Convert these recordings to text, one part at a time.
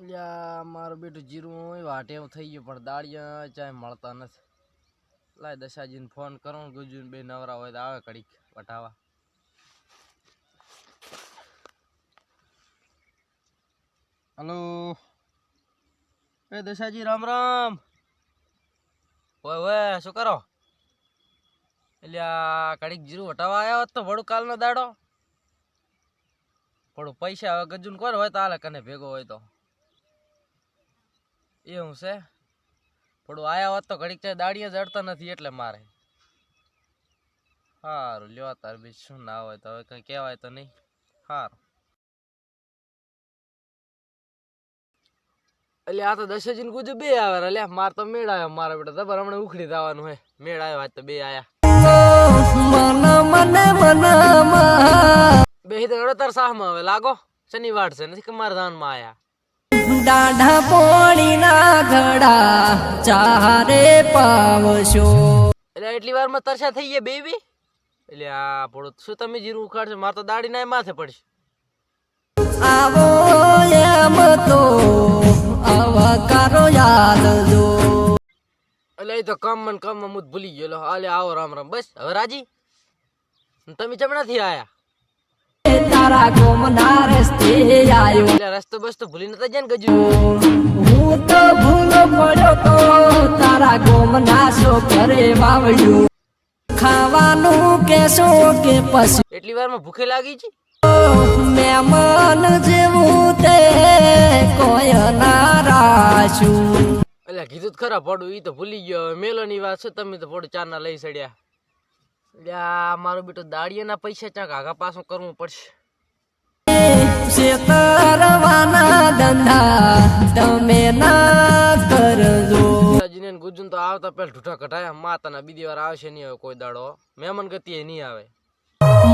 અલ્યા, મારું બેટું જીરું હોય વાટે એવું થઈ ગયું, પણ દાળિયા ચાય મળતા નથી. લાય દશાજીને ફોન કરો ને ગુજુન બે નવરા હોય તો આવે કડીક વટાવા હલો. એ દશાજી, રામ રામ. ઓય ઓય, શું કરો? અલ્યા કડીક જીરું વટાવા આવ્યા હોત તો વડું કાલનો દાડો. પડું પૈસા હવે ગજુન કોણ હોય તો હાલે, કને ભેગો હોય તો. એવું છે? થોડું આયા હોત તો ઘડીક ચાય દાડીએ જડતા નથી એટલે મારે. સારું લ્યો તાર બી શું ના હોય તો હવે કઈ કહેવાય તો નહીં. સારું એટલે આ તો દશજી ને ગુજુ બે આવે એટલે માર તો મેળ આવ્યો મારા બેટા. જબર હમણાં ઉખડી જવાનું હે. મેળ આવ્યો આજ તો બે આયા. બે તાર સાહમાં હવે. લાગો. શનિવાર છે. નથી કે મારા ધાનમાં આયા. દાઢા પોણીના ઘડા ચારે પાવશો. એટલે એટલી વારમાં તરસા થઈ ગયા બેબી? એટલે આ પડું શું તમે જીરું ઉખાડશો? મારે તો દાડી ના માથે પડશે. આવો એમ તો અવકારો યાદ જો એટલે તો કામ મન કામમાં હું ભૂલી ગયેલો. હાલે આવો રામ રામ. બસ હવે રાજી? તમે ચમણાથી આયા? તારા ગોમના રસ્તે બસ્તો ભૂલી નતા જાય ને ગજુ? હું તો ભૂલો પડ્યો તો તારા ગોમના સો ઘરે વાવડ્યું. ખાવાનું કેશો કે પશુ એટલી વારમાં ભૂખે લાગી છે? મહેમાન જેવું તે કોઈ ના રાશું એટલે કીધું ખરા પડું ઈ તો ભૂલી ગયો. મેલો મેલોની વાત છે તમે તો પડું ચાર ના લઈ સડ્યા મારો બેટો મારું બેટું દાડિયાના પૈસા ચાક આગા પાછું કરવું પડશે. શેતરવાના ધંધા. તમે ના કરજો. ગુજન તો આવતા પેલા ઢૂઠા માતા માતાના બીજી વાર આવશે નહીં હવે કોઈ દાડો. મહેમાન ગતિએ નહીં આવે.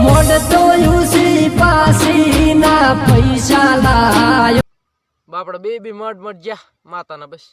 મોડ તો યુસી પાસી ના પૈસા લાયો. બાપડા બે બી મડ મડ જ્યા માતાના બસ.